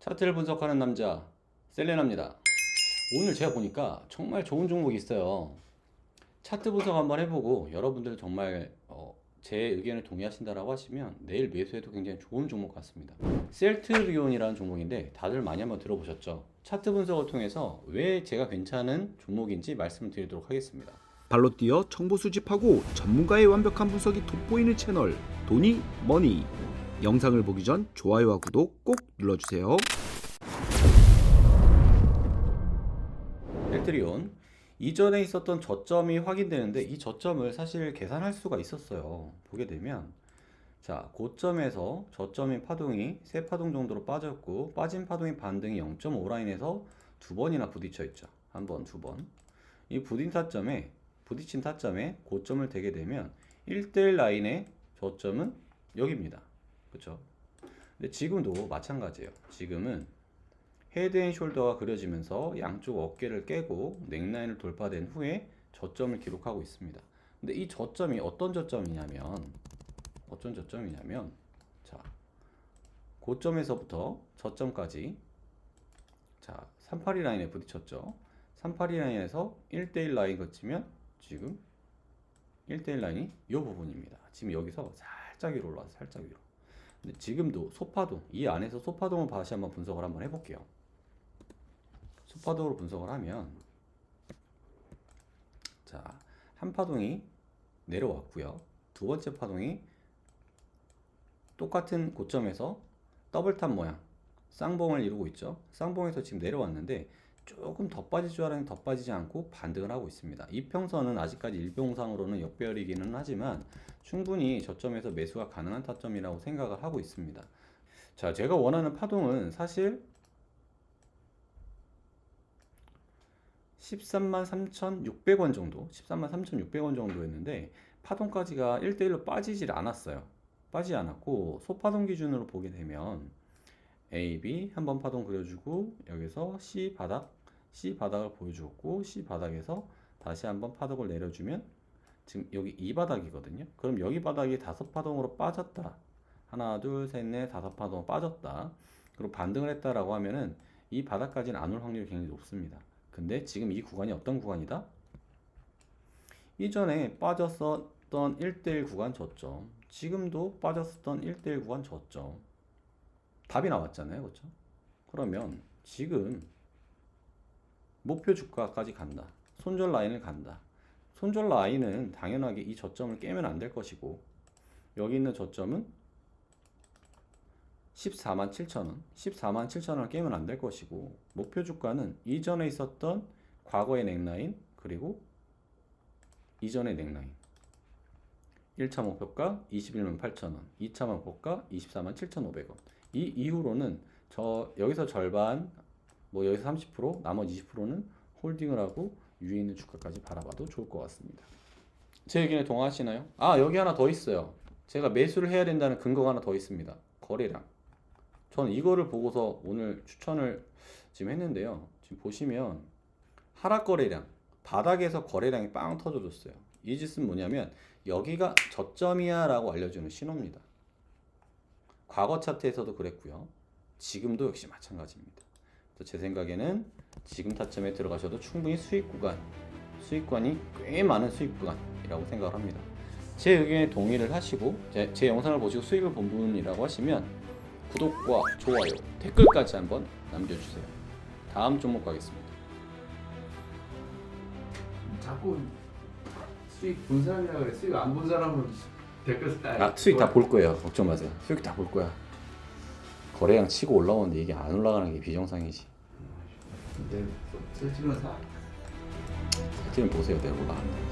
차트를 분석하는 남자 셀레나입니다. 오늘 제가 보니까 정말 좋은 종목이 있어요. 차트 분석 한번 해보고 여러분들 정말 어, 제 의견을 동의하신다라고 하시면 내일 매수해도 굉장히 좋은 종목 같습니다. 셀트리온이라는 종목인데 다들 많이 한번 들어보셨죠? 차트 분석을 통해서 왜 제가 괜찮은 종목인지 말씀드리도록 하겠습니다. 발로 뛰어 정보 수집하고 전문가의 완벽한 분석이 돋보이는 채널 도니 머니 영상을 보기 전 좋아요와 구독 꼭 눌러주세요. 셀트리온 이전에 있었던 저점이 확인되는데 이 저점을 사실 계산할 수가 있었어요. 보게 되면 자 고점에서 저점인 파동이 세 파동 정도로 빠졌고 빠진 파동의 반등이 0.5 라인에서 두 번이나 부딪혀 있죠. 한 번, 두 번. 이 부딪힌 타점에 부딪힌 타점에 고점을 대게 되면 1대1 라인의 저점은 여기입니다. 그렇죠? 근데 지금도 마찬가지예요. 지금은 헤드 앤 숄더가 그려지면서 양쪽 어깨를 깨고 넥라인을 돌파된 후에 저점을 기록하고 있습니다. 근데 이 저점이 어떤 저점이냐면 어떤 저점이냐면 자 고점에서부터 저점까지 자 382 라인에 부딪혔죠. 382 라인에서 1대1 라인 거치면 지금 1대1 라인이 이 부분입니다. 지금 여기서 살짝 위로 올라와서 살짝 위로. 지금도 소파동 이 안에서 소파동을 다시 한번 분석을 한번 해볼게요. 소파동으로 분석을 하면 자, 한 파동이 내려왔고요. 두 번째 파동이 똑같은 고점에서 더블탑 모양 쌍봉을 이루고 있죠. 쌍봉에서 지금 내려왔는데 조금 더 빠질 줄 알았는데 더 빠지지 않고 반등을 하고 있습니다. 이평선은 아직까지 일봉상으로는 역배열이기는 하지만 충분히 저점에서 매수가 가능한 타점이라고 생각을 하고 있습니다. 자, 제가 원하는 파동은 사실 13만 3,600원 정도, 13만 3,600원 정도였는데 파동까지가 1대1로 빠지질 않았어요. 빠지지 않았고 소파동 기준으로 보게 되면 A, B 한 번 파동 그려주고 여기서 C 바닥, C 바닥을 보여주었고 C 바닥에서 다시 한번 파동을 내려주면 지금 여기 이 바닥이거든요. 그럼 여기 바닥이 다섯 파동으로 빠졌다. 하나, 둘, 셋, 넷, 다섯 파동 빠졌다. 그리고 반등을 했다라고 하면은 이 바닥까지는 안 올 확률이 굉장히 높습니다. 근데 지금 이 구간이 어떤 구간이다? 이전에 빠졌었던 1대1 구간 저점, 지금도 빠졌었던 1대1 구간 저점. 답이 나왔잖아요. 그렇죠? 그러면 지금 목표 주가까지 간다. 손절 라인을 간다. 손절 라인은 당연하게 이 저점을 깨면 안 될 것이고 여기 있는 저점은 14만 7천 원, 14만 7천 원을 깨면 안 될 것이고 목표 주가는 이전에 있었던 과거의 넥라인 그리고 이전의 넥라인 1차 목표가 21만 8천 원, 2차 목표가 24만 7,500원. 이 이후로는 저 여기서 절반 뭐 여기서 30% 나머지 20%는 홀딩을 하고 위에 있는 주가까지 바라봐도 좋을 것 같습니다. 제 의견에 동의하시나요? 아 여기 하나 더 있어요. 제가 매수를 해야 된다는 근거가 하나 더 있습니다. 거래량. 저는 이거를 보고서 오늘 추천을 지금 했는데요. 지금 보시면 하락 거래량 바닥에서 거래량이 빵 터져줬어요. 이 짓은 뭐냐면 여기가 저점이야 라고 알려주는 신호입니다. 과거 차트에서도 그랬고요. 지금도 역시 마찬가지입니다. 제 생각에는 지금 타점에 들어가셔도 충분히 수익 구간, 수익관이 꽤 많은 수익 구간이라고 생각을 합니다. 제 의견에 동의를 하시고 제, 제 영상을 보시고 수익을 본 분이라고 하시면 구독과 좋아요, 댓글까지 한번 남겨주세요. 다음 종목 가겠습니다. 자꾸 수익 본 사람이라 그래 수익 안 본 사람은 댓글 다아 수익 다 볼 거예요. 걱정 마세요. 수익 다 볼 거야. 거래량 치고 올라오는데 이게 안 올라가는 게 비정상이지. 근데 설치는 사 지금 보세요. 내가 올라간다.